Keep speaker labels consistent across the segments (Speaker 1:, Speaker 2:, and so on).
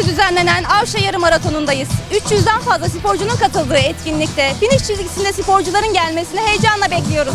Speaker 1: düzenlenen Avşa Yarı Maratonu'ndayız. 300'den fazla sporcunun katıldığı etkinlikte finish çizgisinde sporcuların gelmesini heyecanla bekliyoruz.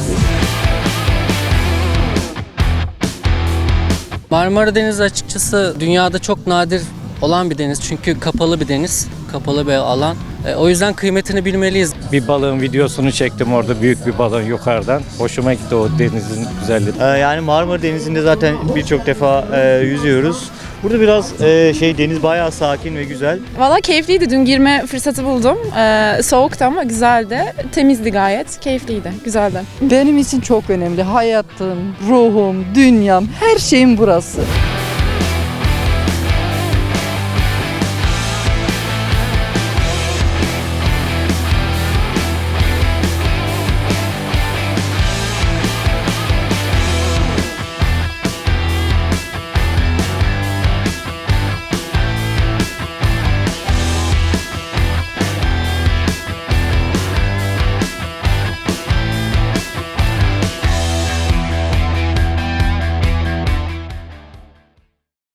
Speaker 2: Marmara Denizi açıkçası dünyada çok nadir olan bir deniz. Çünkü kapalı bir deniz, kapalı bir alan. E, o yüzden kıymetini bilmeliyiz.
Speaker 3: Bir balığın videosunu çektim orada büyük bir balığın yukarıdan. Hoşuma gitti o denizin güzelliği.
Speaker 4: Ee, Yani Marmara Denizi'nde zaten birçok defa e, yüzüyoruz. Burada biraz e, şey deniz bayağı sakin ve güzel.
Speaker 5: Valla keyifliydi. Dün girme fırsatı buldum. Ee, soğuktu ama güzeldi. Temizdi gayet. Keyifliydi. Güzeldi.
Speaker 6: Benim için çok önemli. Hayatım, ruhum, dünyam, her şeyim burası.